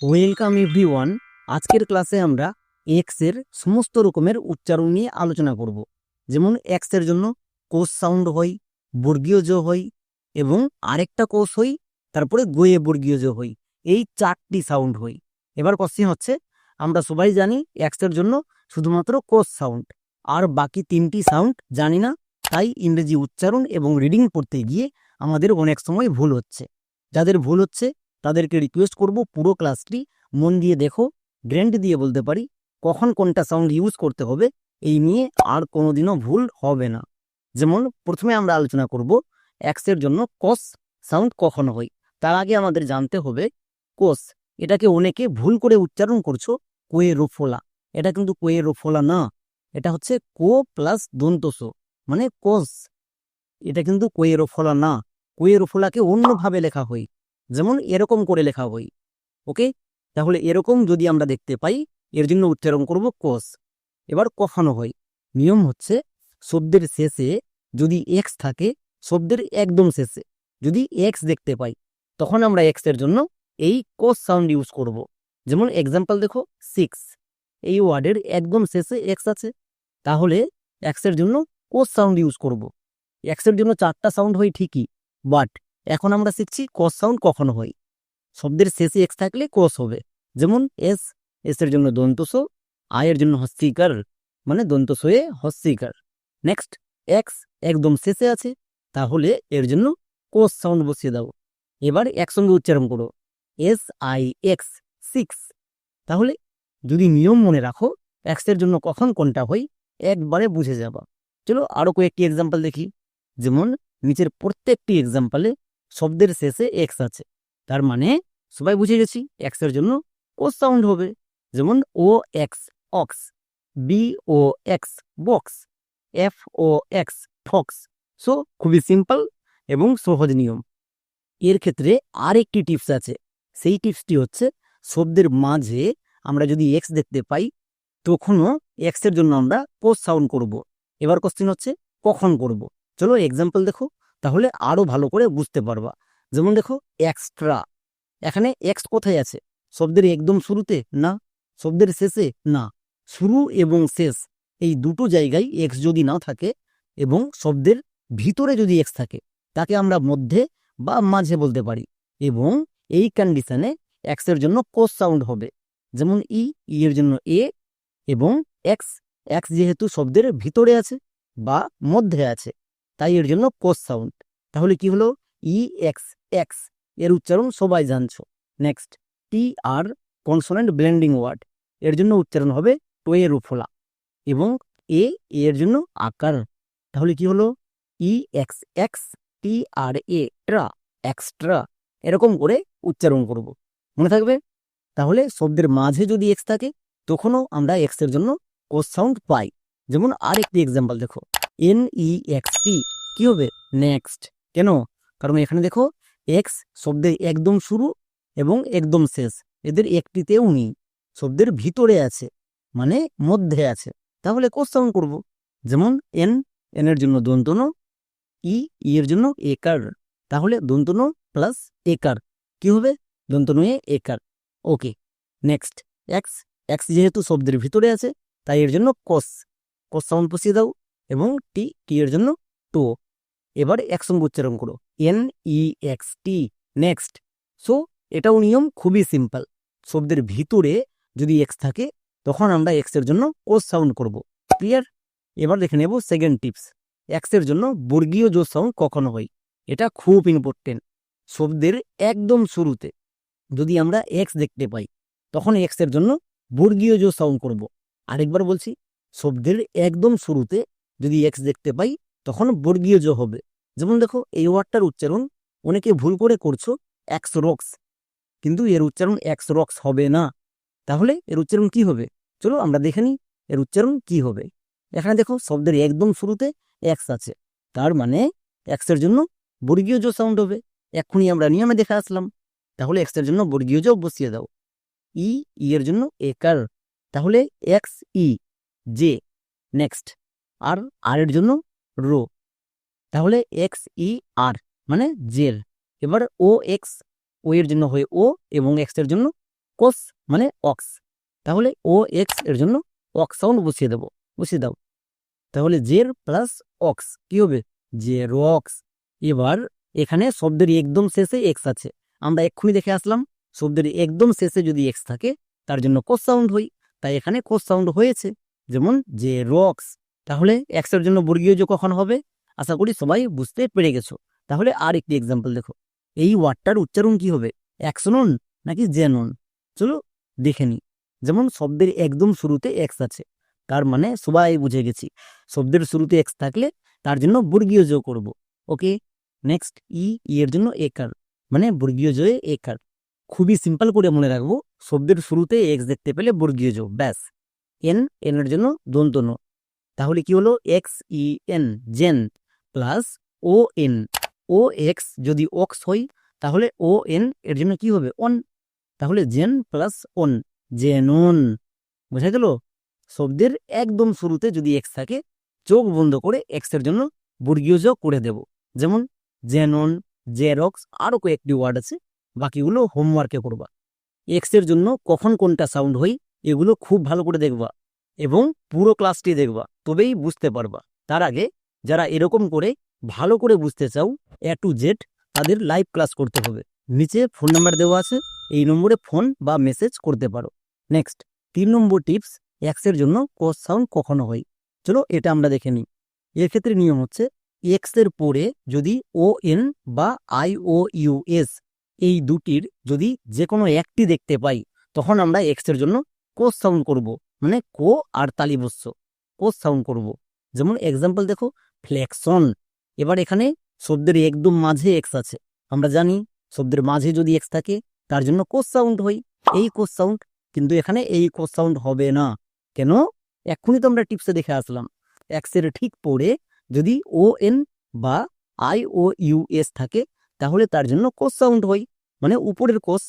Welcome everyone. আজকের ক্লাসে আমরা এক্সের সমস্ত রকমের উচ্চারণ নিয়ে আলোচনা করব। যেমন এক্সের জন্য কোষ সাউন্ড হই বর্গীয় জ হই এবং আরেকটা কোষ হই তারপরে গোয়ে বর্গীয় জ হই এই চারটি সাউন্ড হই এবার কোশ্চেন হচ্ছে, আমরা সবাই জানি এক্সের জন্য শুধুমাত্র কোষ সাউন্ড। আর বাকি তিনটি সাউন্ড জানি না, তাই ইংরেজি উচ্চারণ এবং রিডিং পড়তে গিয়ে আমাদের অনেক সময় ভুল হচ্ছে। যাদের ভুল হচ্ছে তাদেরকে রিকোয়েস্ট করব, পুরো ক্লাসটি মন দিয়ে দেখো গ্র্যান্ড দিয়ে বলতে পারি, কখন কোনটা সাউন্ড ইউজ করতে হবে, এই নিয়ে আর কোনোদিনও ভুল হবে না। যেমন প্রথমে আমরা আলোচনা করব এক্সের জন্য কস সাউন্ড কখন হয়। তার আগে আমাদের জানতে হবে কোস এটাকে অনেকে ভুল করে উচ্চারণ করছ কোয়ে রোফোলা এটা কিন্তু কোয়ে রোফোলা না, এটা হচ্ছে কো প্লাস দন্তসো মানে কোস এটা কিন্তু কোয়ে রোফোলা না কোয়ে রোফোলাকে অন্যভাবে লেখা হয়। যেমন এরকম করে লেখা বই, ওকে? তাহলে এরকম যদি আমরা দেখতে পাই, এর জন্য উচ্চারণ করব কোষ এবার কখনো হয়। নিয়ম হচ্ছে শব্দের শেষে যদি এক্স থাকে, শব্দের একদম শেষে যদি এক্স দেখতে পাই, তখন আমরা এক্সের জন্য এই কোষ সাউন্ড ইউজ করব। যেমন এক্সাম্পল দেখো সিক্স এই ওয়ার্ডের একদম শেষে এক্স আছে। তাহলে এক্সের জন্য কোষ সাউন্ড ইউজ করব। এক্সের জন্য চারটা সাউন্ড হয় ঠিকই বাট এখন আমরা শিখছি কস সাউন্ড কখনো হয়। শব্দের শেষে এক্স থাকলে কস হবে। যেমন এস এস এর জন্য দন্তস আয়ের জন্য হস্তিকার মানে দন্তসয়ে হস্তিকার। নেক্সট এক্স একদম শেষে আছে, তাহলে এর জন্য কোস সাউন্ড বসিয়ে দাও। এবার একসঙ্গে উচ্চারণ করো। এস আই এক্স সিক্স তাহলে যদি নিয়ম মনে রাখো এক্সের জন্য কখন কোনটা হয়, একবারে বুঝে যাবা। চলো আরও কয়েকটি এক্সাম্পল দেখি। যেমন নিচের প্রত্যেকটি এক্সাম্পলে শব্দের শেষে এক্স আছে। তার মানে সবাই বুঝে গেছি এক্সের জন্য ও সাউন্ড হবে। যেমন O X ox B O X box F O X fox so খুবই সিম্পল এবং সহজ নিয়ম। এর ক্ষেত্রে আর একটি টিপস আছে। সেই টিপসটি হচ্ছে শব্দের মাঝে আমরা যদি এক্স দেখতে পাই, তখনও এক্সের জন্য আমরা পোস্ট সাউন্ড করব। এবার কোশ্চেন হচ্ছে কখন করব? চলো এক্সাম্পল দেখো। তাহলে আরও ভালো করে বুঝতে পারবা। যেমন দেখো এক্সট্রা এখানে এক্স কোথায় আছে? শব্দের একদম শুরুতে না, শব্দের শেষে না। শুরু এবং শেষ, এই দুটো জায়গায় এক্স যদি না থাকে এবং শব্দের ভিতরে যদি এক্স থাকে, তাকে আমরা মধ্যে বা মাঝে বলতে পারি এবং এই কন্ডিশনে এক্সের জন্য কোস সাউন্ড হবে। যেমন ই ই এর জন্য এ এবং এক্স এক্স যেহেতু শব্দের ভিতরে আছে বা মধ্যে আছে তাই এর জন্য কোস সাউন্ড তাহলে কি হলো? ই এক্স এক্সের উচ্চারণ সবাই জানছো। Next T R consonant blending word এর জন্য উচ্চারণ হবে টোয়ে রুফোলা এবং এ এর জন্য আকার। তাহলে কি হলো? E X X T R A tra extra এরকম করে উচ্চারণ করব। মনে থাকবে? তাহলে শব্দের মাঝে যদি এক্স থাকে, তখনও আমরা এক্সের জন্য কোস সাউন্ড পাই। যেমন আরেকটি এক্সাম্পল দেখো। এন ই এক্স টি কি হবে? নেক্সট কেন? কারণ এখানে দেখো এক্স শব্দের একদম শুরু এবং একদম শেষ। এদের একটিতেও নেই। শব্দের ভিতরে আছে মানে মধ্যে আছে। তাহলে সাউন্ড করব। যেমন এন এন এর জন্য দন্তন ই ই এর জন্য একার। তাহলে দন্তন প্লাস একার। কি হবে? দন্তন এ একার। ওকে নেক্সট এক্স এক্স যেহেতু শব্দের ভিতরে আছে, তাই এর জন্য কস কস সাউন্ড বসিয়ে দাও। এবং টি টি এর জন্য টো এবার একসঙ্গে উচ্চারণ করো। N E X T next so এটাও নিয়ম খুবই সিম্পল শব্দের ভিতরে যদি এক্স থাকে, তখন আমরা এক্সের জন্য ও সাউন্ড করব। ক্লিয়ার এবার দেখে নেব সেকেন্ড টিপস এক্সের জন্য বর্গীয় জো সাউন্ড কখনো হয়, এটা খুব ইম্পর্টেন্ট শব্দের একদম শুরুতে যদি আমরা এক্স দেখতে পাই, তখন এক্সের জন্য বর্গীয় জো সাউন্ড করব। আরেকবার বলছি, শব্দের একদম শুরুতে যদি এক্স দেখতে পাই, তখন বর্গীয় জ হবে। যেমন দেখো, এই ওয়ার্ডটার উচ্চারণ অনেকে ভুল করে করছ এক্স রক্স কিন্তু এর উচ্চারণ এক্স রক্স হবে না। তাহলে এর উচ্চারণ কি হবে? চলো আমরা দেখে নিই, এর উচ্চারণ কি হবে? এখানে দেখো, শব্দের একদম শুরুতে এক্স আছে। তার মানে এক্সের জন্য বর্গীয় জ সাউন্ড হবে। এক্ষুনি আমরা নিয়মে দেখে আসলাম। তাহলে এক্সের জন্য বর্গীয় জ বসিয়ে দাও। ই ই এর জন্য একার। তাহলে X E J next R R এর জন্য রো। তাহলে এক্স ই আর মানে জের এবার ও এক্স ও এর জন্য হয় ও এবং এক্সের জন্য কোস মানে অক্স তাহলে ও এক্সের জন্য অক্স সাউন্ড বসিয়ে দেবো, বসিয়ে দাও। তাহলে জের প্লাস অক্স কি হবে? যে রক্স এবার এখানে শব্দের একদম শেষে এক্স আছে। আমরা এক্ষুনি দেখে আসলাম, শব্দের একদম শেষে যদি এক্স থাকে, তার জন্য কোস সাউন্ড হই তাই এখানে কোস সাউন্ড হয়েছে, যেমন যে রক্স তাহলে এক্সের জন্য বর্গীয় যোগ কখন হবে? আশা করি সবাই বুঝতে পেরে গেছো। তাহলে আর একটি এক্সাম্পল দেখো। এই ওয়ার্ডটার উচ্চারণ কি হবে? অ্যাক্সনন নাকি জেনন চলো দেখে নি যেমন শব্দের একদম শুরুতে এক্স আছে, তার মানে সবাই বুঝে গেছি। শব্দের শুরুতে এক্স থাকলে তার জন্য বর্গীয় যোগ করব। ওকে? নেক্সট ই ই এর জন্য একার মানে বর্গীয় জয়ে একার খুবই সিম্পল করে মনে রাখব, শব্দের শুরুতে এক্স দেখতে পেলে বর্গীয় যোগ, ব্যাস। এন এন এর জন্য দন্তন তাহলে কি হলো? X E N gen plus O N O X যদি অক্স হয়, তাহলে ও এন এর জন্য কি হবে? অন তাহলে জেন প্লাস অন জেনন বোঝা গেল? শব্দের একদম শুরুতে যদি এক্স থাকে, চোখ বন্ধ করে এক্সের জন্য বর্গীয় যোগ করে দেব। যেমন জেনন জেরক্স আরও কয়েকটি ওয়ার্ড আছে। বাকিগুলো হোমওয়ার্কে করবা। এক্সের জন্য কখন কোনটা সাউন্ড হয়, এগুলো খুব ভালো করে দেখবা। এবং পুরো ক্লাসটি দেখবা, তবেই বুঝতে পারবা। তার আগে যারা এরকম করে ভালো করে বুঝতে চাও এ টু জেড তাদের লাইভ ক্লাস করতে হবে। নিচে ফোন নাম্বার দেওয়া আছে, এই নম্বরে ফোন বা মেসেজ করতে পারো। নেক্সট তিন নম্বর টিপস এক্সের জন্য কোস সাউন্ড কখনো হয়। চলো এটা আমরা দেখে নিই। এর ক্ষেত্রে নিয়ম হচ্ছে এক্সের পরে যদি ও এন বা আই ও ইউ এস এই দুটির যদি যে কোনো একটি দেখতে পাই, তখন আমরা এক্সের জন্য কোস সাউন্ড করব। মানে কো আর তালিবস্য কোস সাউন্ড করব। যেমন এক্সাম্পল দেখো ফ্লেকশন এবার এখানে শব্দের একদম মাঝে এক্স আছে। আমরা জানি শব্দের মাঝে যদি এক্স থাকে, তার জন্য কোস সাউন্ড হয়। এই কোস সাউন্ড, কিন্তু এখানে এই কোস সাউন্ড হবে না। কেন? এক্ষুনি তো আমরা টিপসে দেখে আসলাম। এক্সের ঠিক পরে যদি ও এন বা আই ও ইউ এস থাকে, তাহলে তার জন্য কোস সাউন্ড হয়। মানে উপরের কোস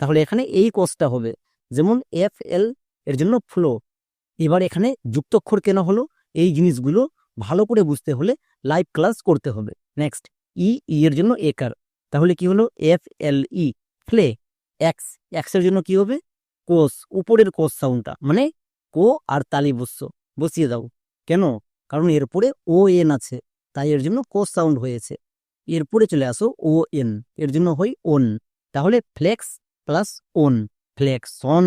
তাহলে এখানে এই কোসটা হবে। যেমন এফ এল এর জন্য ফ্লো এবার এখানে যুক্তক্ষর কেন হলো? এই জিনিসগুলো ভালো করে বুঝতে হলে লাইভ ক্লাস করতে হবে। নেক্সট ই ই এর জন্য একার তাহলে কি হলো? এফ এল ই ফ্লে এক্স এক্সের জন্য কি হবে? কোস উপরের কোস সাউন্ডটা মানে কো আর তালি বস্য। বসিয়ে দাও। কেন? কারণ এরপরে ও এন আছে। তাই এর জন্য কোস সাউন্ড হয়েছে। এরপরে চলে আসো ও এন এর জন্য হয় ওন তাহলে flex plus on flexion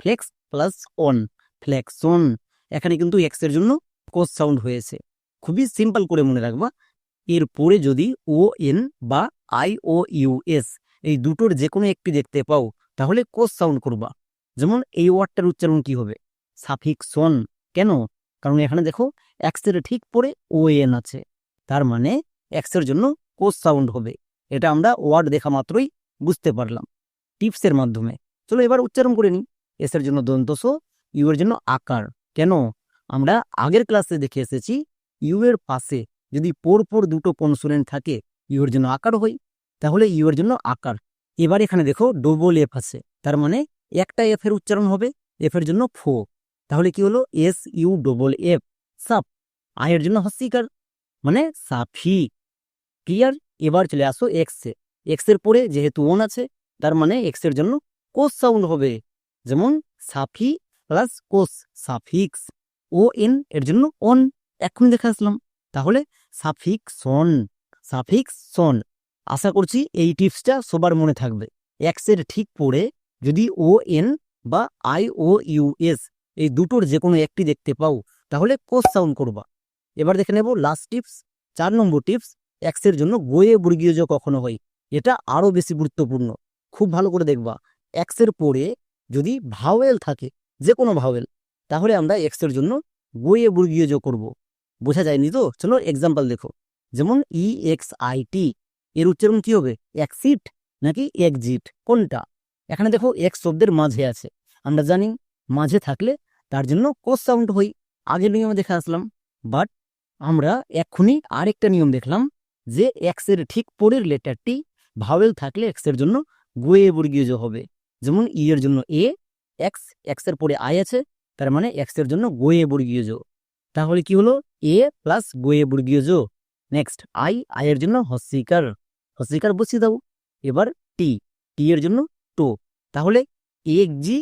flex plus on flexion এখানে কিন্তু এক্সের জন্য কোস সাউন্ড হয়েছে। খুবই সিম্পল করে মনে রাখবা। এরপরে যদি ও এন বা আই ও ইউ এস এই দুটোর যে কোনো একটি দেখতে পাও, তাহলে কোস সাউন্ড করবা। যেমন এই ওয়ার্ডটার উচ্চারণ কি হবে? সাফিক্সন কেন? কারণ এখানে দেখো এক্সের ঠিক পরে ও এন আছে। তার মানে এক্সের জন্য কোস সাউন্ড হবে। এটা আমরা ওয়ার্ড দেখা মাত্রই বুঝতে পারলাম। টিপসের মাধ্যমে। চলো এবার উচ্চারণ করে নিই। এস এর জন্য দন্তস ইউ এর জন্য আকার। কেন? আমরা আগের ক্লাসে দেখে এসেছি ইউ এর পাশে যদি পর পর দুটো কনসোনেন্ট থাকে ইউ এর জন্য আকার হয়, তাহলে ইউ এর জন্য আকার। এবার এখানে দেখো ডবল এফ আছে, তার মানে একটা এফ এর উচ্চারণ হবে এফ এর জন্য ফো তাহলে কি হলো? এস ইউ ডবল এফ সাপ আই এর জন্য হস্তিকার মানে সাফি। ক্লিয়ার এবার চলে আসো এক্স এ। এক্সের পরে যেহেতু ওন আছে, তার মানে এক্সের জন্য কোস সাউন্ড হবে। যেমন সাফি প্লাস কোস, সাফিক্স, ও এন এর জন্য অন। এখন দেখে আসলাম। তাহলে সাফিক্স সন সাফিক্স সন আশা করছি এই টিপসটা সবার মনে থাকবে। এক্সের ঠিক পরে যদি ও এন বা আই ও ইউ এস এই দুটোর যে কোনো একটি দেখতে পাও, তাহলে কোস সাউন্ড করবা। এবার দেখে নেব লাস্ট টিপস, চার নম্বর টিপস, এক্সের জন্য গোয়ে বর্গীয় যোগ কখনো হয়। এটা আরও বেশি গুরুত্বপূর্ণ। খুব ভালো করে দেখবা। এক্সের পরে যদি ভাওয়েল থাকে যে কোনো ভাওয়েল, তাহলে আমরা এক্সের জন্য গোয়ে বর্গীয় যোগ করব। বোঝা যায়নি তো? চলো এক্সাম্পল দেখো। যেমন ই এক্স আই টি এর উচ্চারণ কি হবে? এক্সিট নাকি একজিট কোনটা? এখানে দেখো এক্স শব্দের মাঝে আছে। আমরা জানি মাঝে থাকলে তার জন্য কোস সাউন্ড হই আগের নিয়মে দেখে আসলাম। বাট আমরা এক্ষুনি আরেকটা নিয়ম দেখলাম যে এক্সের ঠিক পরের লেটারটি ভাওয়েল থাকলে এক্সের জন্য গোয়ে বর্গীয় হবে। যেমন ই এর জন্য এ এক্স এক্সের পরে আই আছে, তার মানে এক্সের জন্য গোয়ে বর্গীয় যোগ তাহলে কি হলো? এ প্লাস গোয়ে বর্গীয় যোগ নেক্সট আই এর জন্য হস্যিকার হস্যিকার বসিয়ে দাও। এবার টি টি এর জন্য টো। তাহলে এক জি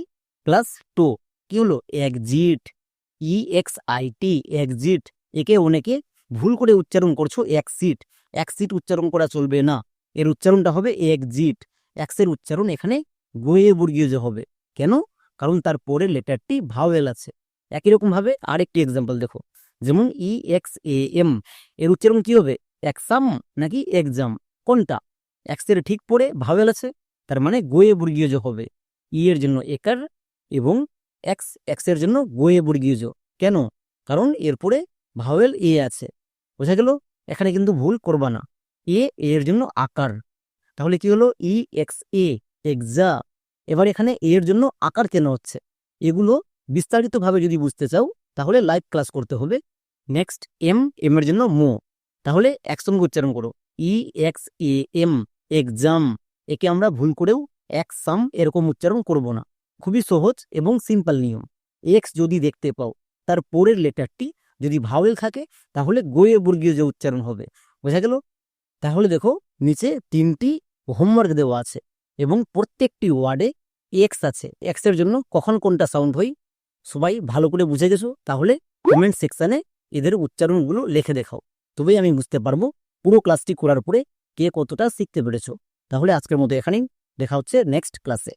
প্লাস টো। কি হলো? Exit E X I T exit একে অনেকে ভুল করে উচ্চারণ করছ একসিট একসিট উচ্চারণ করা চলবে না। এর উচ্চারণটা হবে একজিট এক্সের উচ্চারণ এখানে গোয়ে বর্গীয় যে হবে। কেন? কারণ তার পরের লেটারটি ভাওয়েল আছে। একই রকম ভাবে আরেকটি এক্সাম্পল দেখো। যেমন ই এক্স এ এম এর উচ্চারণ কি হবে? এক্সাম নাকি এক্সাম কোনটা? এক্সের ঠিক পরে ভাওয়েল আছে, তার মানে গোয়ে বর্গীয় হবে। ই এর জন্য একার এবং এক্স এক্সের জন্য গোয়ে বর্গীয় কেন? কারণ এরপরে ভাওয়েল এ আছে। বোঝা গেল? এখানে কিন্তু ভুল করবা না। এ এর জন্য আকার। তাহলে কি হলো? ই এক্স এ এক্সা এবার এখানে এর জন্য আকার কেন হচ্ছে? এগুলো বিস্তারিতভাবে যদি বুঝতে চাও, তাহলে লাইভ ক্লাস করতে হবে। নেক্সট এম এম এর জন্য মো তাহলে একসঙ্গে উচ্চারণ করো। E X A M exam একে আমরা ভুল করেও একসাম এরকম উচ্চারণ করব না। খুবই সহজ এবং সিম্পল নিয়ম। এক্স যদি দেখতে পাও, তার পরের লেটারটি যদি ভাওয়েল থাকে, তাহলে গোয়ে বর্গীয় যে উচ্চারণ হবে, বোঝা গেল? তাহলে দেখো, নিচে তিনটি হোমওয়ার্ক দেওয়া আছে। এবং প্রত্যেকটি ওয়ার্ডে এক্স আছে। এক্সের জন্য কখন কোনটা সাউন্ড হয়, সবাই ভালো করে বুঝে গেছো? তাহলে কমেন্ট সেকশানে এদের উচ্চারণগুলো লিখে দেখাও। তবেই আমি বুঝতে পারব পুরো ক্লাসটি করার পরে কে কতটা শিখতে পেরেছ। তাহলে আজকের মতো এখানেই। দেখা হচ্ছে নেক্সট ক্লাসে